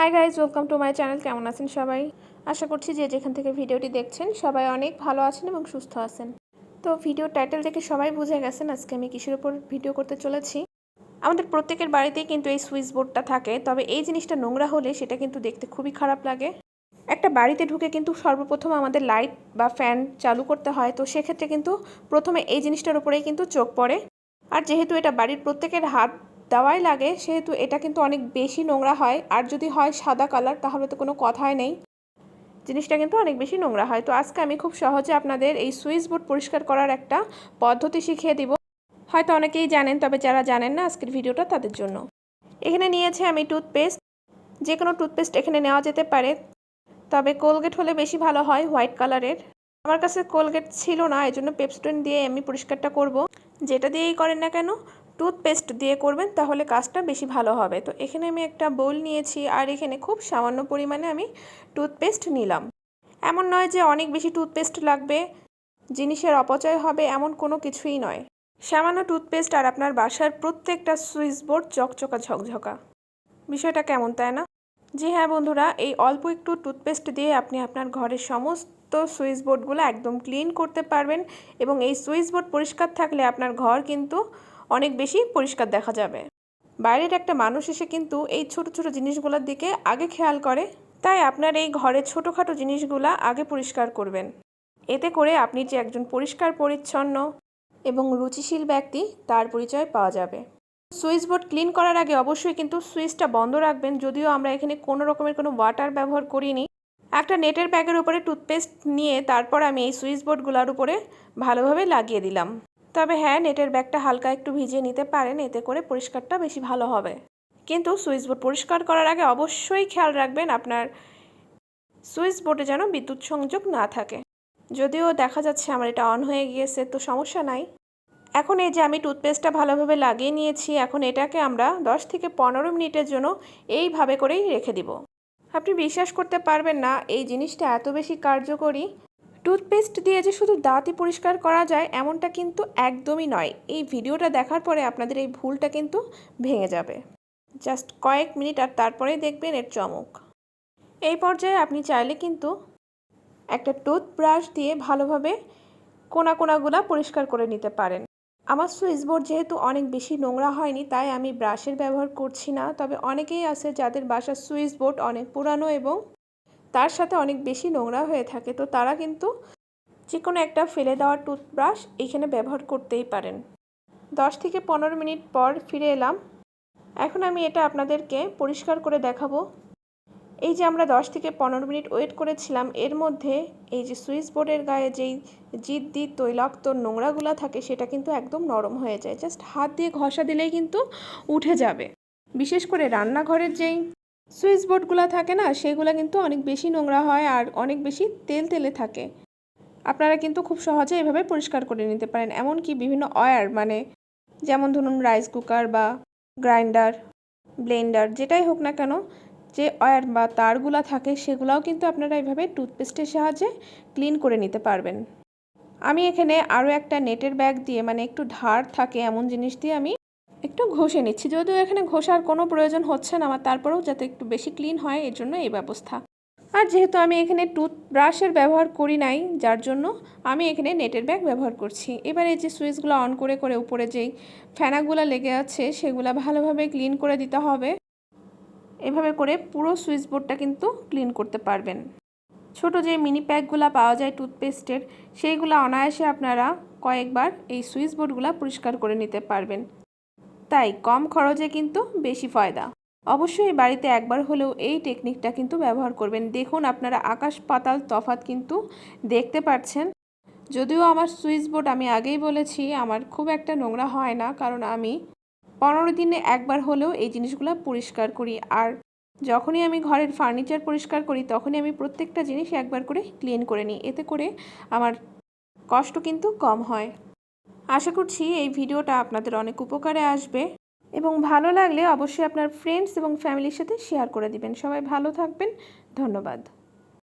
Hi guys welcome to my channel কেমন আছেন সবাই? আশা করছি যে যেখান থেকে ভিডিওটি দেখছেন, সবাই অনেক ভালো আছেন এবং সুস্থ আছেন। তো ভিডিও টাইটেল দেখে সবাই বুঝে গেছেন, আজকে আমি কিসের উপর ভিডিও করতে চলেছি। আমাদের প্রত্যেকের বাড়িতেই কিন্তু এই সুইচ বোর্ডটা থাকে, তবে এই জিনিসটা নোংরা হলে সেটা কিন্তু দেখতে খুবই খারাপ লাগে। একটা বাড়িতে ঢুকে কিন্তু সর্বপ্রথম আমাদের লাইট বা ফ্যান চালু করতে হয়, তো সেক্ষেত্রে কিন্তু প্রথমে এই জিনিসটার উপরেই কিন্তু চোখ পড়ে। আর যেহেতু এটা বাড়ির প্রত্যেকের হাত দেওয়াই লাগে, সেহেতু এটা কিন্তু অনেক বেশি নোংরা হয়। আর যদি হয় সাদা কালার, তাহলে তো কোনো কথাই নেই। জিনিসটা কিন্তু অনেক বেশি নোংরা হয়। তো আজকে আমি খুব সহজে আপনাদের এই সুইচ বোর্ড পরিষ্কার করার একটা পদ্ধতি শিখিয়ে দিব। হয়তো অনেকেই জানেন, তবে যারা জানেন না, আজকের ভিডিওটা তাদের জন্য। এখানে নিয়েছি আমি টুথপেস্ট। যে কোনো টুথপেস্ট এখানে নেওয়া যেতে পারে। তবে কোলগেট হলে বেশি ভালো হয় হোয়াইট কালারের। আমার কাছে কোলগেট ছিল না এই জন্য পেপস্টোন দিয়ে আমি পরিষ্কারটা করব। যেটা দিয়েই করেন না কেন টুথপেস্ট দিয়ে করবেন, তাহলে কাজটা বেশি ভালো হবে। তো এখানে আমি একটা বোল নিয়েছি, আর এখানে খুব সামান্য পরিমাণে আমি টুথপেস্ট নিলাম। এমন নয় যে অনেক বেশি টুথপেস্ট লাগবে, জিনিসের অপচয় হবে এমন কোনো কিছুই নয়। সামান্য টুথপেস্ট আর আপনার বাসার প্রত্যেকটা সুইচ বোর্ড চকচকা ঝকঝকা। বিষয়টা কেমন, তাই না? জি হ্যাঁ বন্ধুরা, এই অল্প একটু টুথপেস্ট দিয়ে আপনি আপনার ঘরের সমস্ত সুইচ বোর্ডগুলো একদম ক্লিন করতে পারবেন এবং এই সুইচ বোর্ড পরিষ্কার থাকলে আপনার ঘর কিন্তু অনেক বেশি পরিষ্কার দেখা যাবে। বাইরের একটা মানুষ এসে কিন্তু এই ছোট ছোট জিনিসগুলোর দিকে আগে খেয়াল করে। তাই আপনার এই ঘরের ছোটোখাটো জিনিসগুলা আগে পরিষ্কার করবেন। এতে করে আপনি যে একজন পরিষ্কার, পরিচ্ছন্ন এবং রুচিশীল ব্যক্তি, তার পরিচয় পাওয়া যাবে। সুইচ বোর্ড ক্লিন করার আগে অবশ্যই কিন্তু সুইচটা বন্ধ রাখবেন। যদিও আমরা এখানে কোনো রকমের কোনো ওয়াটার ব্যবহার করিনি। একটা নেটের ব্যাগের উপরে টুথপেস্ট নিয়ে তারপর আমি এই সুইচ বোর্ডগুলোর উপরে ভালোভাবে লাগিয়ে দিলাম। তবে হ্যাঁ নেটের ব্যাগটা হালকা একটু ভিজিয়ে নিতে পারেন, এতে করে পরিষ্কারটা বেশি ভালো হবে। কিন্তু সুইচ বোর্ড পরিষ্কার করার আগে অবশ্যই খেয়াল রাখবেন আপনার সুইচ বোর্ডে যেন বিদ্যুৎ সংযোগ না থাকে। যদিও দেখা যাচ্ছে আমার এটা অন হয়ে গিয়েছে, তো সমস্যা নাই। এখন এই যে আমি টুথপেস্টটা ভালোভাবে লাগিয়ে নিয়েছি, এখন এটাকে আমরা 10 থেকে পনেরো মিনিটের জন্য এইভাবে করেই রেখে দিব। আপনি বিশ্বাস করতে পারবেন না, এই জিনিসটা এত বেশি কার্যকরী। টুথপেস্ট দিয়ে যে শুধু দাঁতই পরিষ্কার করা যায়, এমনটা কিন্তু একদমই নয়। এই ভিডিওটা দেখার পরে আপনাদের এই ভুলটা কিন্তু ভেঙে যাবে। জাস্ট কয়েক মিনিট আর তারপরেই দেখবেন এর চমক। এই পর্যায়ে আপনি চাইলে কিন্তু একটা টুথব্রাশ দিয়ে ভালোভাবে কোনা কোনাগুলা পরিষ্কার করে নিতে পারেন। আমার সুইচ বোর্ড যেহেতু অনেক বেশি নোংরা হয়নি, তাই আমি ব্রাশের ব্যবহার করছি না। তবে অনেকেই আছে যাদের বাসার সুইচ বোর্ড অনেক পুরানো এবং তার সাথে অনেক বেশি নোংরা হয়ে থাকে, তো তারা কিন্তু যে কোনো একটা ফেলে দেওয়া টুথব্রাশ এইখানে ব্যবহার করতেই পারেন। দশ থেকে পনেরো মিনিট পর ফিরে এলাম। এখন আমি এটা আপনাদেরকে পরিষ্কার করে দেখাবো। এই যে আমরা দশ থেকে পনেরো মিনিট ওয়েট করেছিলাম, এর মধ্যে এই যে সুইচ বোর্ডের গায়ে যেই জিদ্দি তৈলাক্ত নোংরাগুলো থাকে, সেটা কিন্তু একদম নরম হয়ে যায়। জাস্ট হাত দিয়ে ঘষা দিলেই কিন্তু উঠে যাবে। বিশেষ করে রান্নাঘরের যেই সুইচ বোর্ডগুলো থাকে না, সেগুলো কিন্তু অনেক বেশি নোংরা হয় আর অনেক বেশি তেল তেলে থাকে। আপনারা কিন্তু খুব সহজে এভাবে পরিষ্কার করে নিতে পারেন। এমনকি বিভিন্ন অয়ার মানে যেমন ধরুন রাইস কুকার বা গ্রাইন্ডার, ব্লেন্ডার, যেটাই হোক না কেন, যে অয়ার বা তারগুলা থাকে, সেগুলাও কিন্তু আপনারা এইভাবে টুথপেস্টের সাহায্যে ক্লিন করে নিতে পারবেন। আমি এখানে আরও একটা নেটের ব্যাগ দিয়ে মানে একটু ধার থাকে এমন জিনিস দিয়ে আমি একটু ঘষে নিচ্ছি। যদিও এখানে ঘষার কোনো প্রয়োজন হচ্ছে না, আমার তারপরেও যাতে একটু বেশি ক্লিন হয়, এর জন্য এই ব্যবস্থা। আর যেহেতু আমি এখানে টুথব্রাশের ব্যবহার করি নাই, যার জন্য আমি এখানে নেটের ব্যাগ ব্যবহার করছি। এবার এই যে সুইচগুলো অন করে করে উপরে যেই ফ্যানাগুলো লেগে আছে, সেগুলো ভালোভাবে ক্লিন করে দিতে হবে। এভাবে করে পুরো সুইচ বোর্ডটা কিন্তু ক্লিন করতে পারবেন। ছোট যে মিনি প্যাকগুলো পাওয়া যায় টুথপেস্টের, সেইগুলো অনায়াসে আপনারা কয়েকবার এই সুইচ বোর্ডগুলো পরিষ্কার করে নিতে পারবেন। তাই কম খরচে কিন্তু বেশি ফায়দা। অবশ্যই বাড়িতে একবার হলেও এই টেকনিকটা কিন্তু ব্যবহার করবেন। দেখুন আপনারা আকাশ পাতাল তফাত কিন্তু দেখতে পাচ্ছেন। যদিও আমার সুইচ বোর্ড আমি আগেই বলেছি, আমার খুব একটা নোংরা হয় না, কারণ আমি পনেরো দিনে একবার হলেও এই জিনিসগুলো পরিষ্কার করি। আর যখনই আমি ঘরের ফার্নিচার পরিষ্কার করি, তখনই আমি প্রত্যেকটা জিনিস একবার করে ক্লিন করে নিই। এতে করে আমার কষ্ট কিন্তু কম হয়। আশা করছি এই ভিডিওটা আপনাদের অনেক উপকারে আসবে এবং ভালো লাগলে অবশ্যই আপনার ফ্রেন্ডস এবং ফ্যামিলির সাথে শেয়ার করে দিবেন। সবাই ভালো থাকবেন। ধন্যবাদ।